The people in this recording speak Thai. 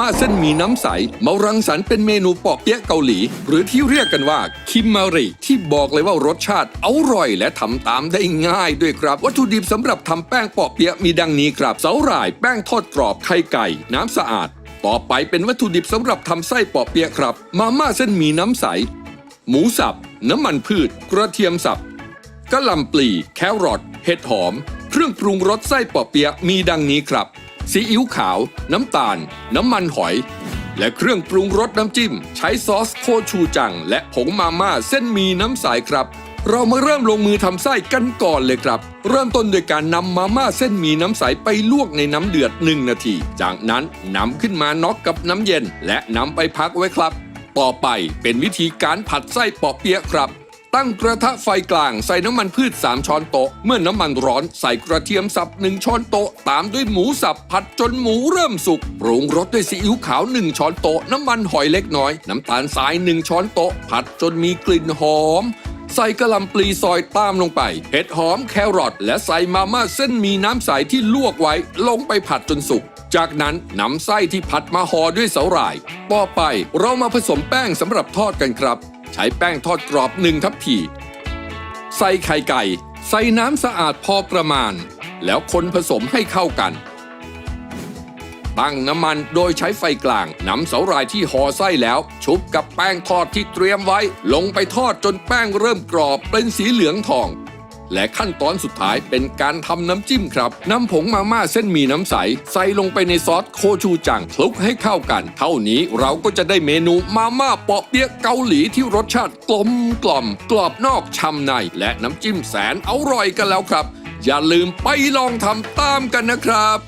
ม่าเส้นหมีน้ำใสมารังสรรค์เป็นเมนูปอกเปี๊ยะเกาหลี หรือที่เรียกกันว่า คิมมาริที่บอกเลยว่ารสชาติอร่อย และทำตามได้ง่ายด้วยครับ วัตถุดิบสำหรับทำแป้งปอกเปี๊ยะมีดังนี้ครับเสาหร่าย แป้งทอดกรอบไข่ไก่ น้ำสะอาด ต่อไปเป็นวัตถุดิบสำหรับทำไส้ปอกเปี๊ยะครับ มาม่าเส้นหมีน้ำใส หมูสับ น้ำมันพืช กระเทียมสับกะหล่ำปลี แครอทเห็ดหอม เครื่องปรุงรสไส้ปอเปี๊ยะมีดังนี้ครับ ซีอิ๊วขาว น้ำตาล น้ำมันหอย และเครื่องปรุงรสน้ำจิ้ม ใช้ซอสโคชูจัง และผงมาม่าเส้นหมีน้ำใสครับ เรามาเริ่มลงมือทำไส้กันก่อนเลยครับ เริ่มต้นโดยการนำมาม่าเส้นหมีน้ำใสไปลวกในน้ำเดือด 1 นาที จากนั้นนำขึ้นมาน็อกกับน้ำเย็น และนำไปพักไว้ครับ ต่อไปเป็นวิธีการผัดไส้ปอเปี๊ยะครับ ตั้งกระทะไฟกลางใส่น้ำมันพืช 3 ช้อนโต๊ะ เมื่อน้ำมันร้อนใส่กระเทียมสับ 1 ช้อนโต๊ะ ตามด้วยหมูสับผัดจนหมูเริ่มสุก ปรุงรสด้วยซีอิ๊วขาว 1 ช้อนโต๊ะ น้ำมันหอยเล็กน้อย น้ำตาลทราย 1 ช้อนโต๊ะ ผัดจนมีกลิ่นหอม ใส่กระหลำปลีซอยตามลงไป เห็ดหอมแครอทและใส่มาม่าเส้นมีน้ำใสที่ลวกไว้ลงไปผัดจนสุกจากนั้นนำไส้ที่ผัดมาห่อด้วยเสาหร่าย ต่อไปเรามาผสมแป้งสำหรับทอดกันครับ ใช้แป้งทอดกรอบหนึ่งทัพพี ใส่ไข่ไก่ ใส่น้ำสะอาดพอประมาณ แล้วคนผสมให้เข้ากัน ตั้งน้ำมันโดยใช้ไฟกลางนำเสาหร่ายที่ห่อไส้แล้ว ชุบกับแป้งทอดที่เตรียมไว้ ลงไปทอดจนแป้งเริ่มกรอบเป็นสีเหลืองทอง และขั้นตอนสุดท้ายเป็นการทำน้ำจิ้มครับนำผงมาม่าเส้นหมี่น้ำใส ใส่ลงไปในซอสโคชูจังคลุกให้เข้ากัน เท่านี้เราก็จะได้เมนูมาม่าปอเปี๊ยะเกาหลีที่รสชาติกลมกล่อม กรอบนอกช่ำใน และน้ำจิ้มแสนอร่อยกันแล้วครับ อย่าลืมไปลองทำตามกันนะครับ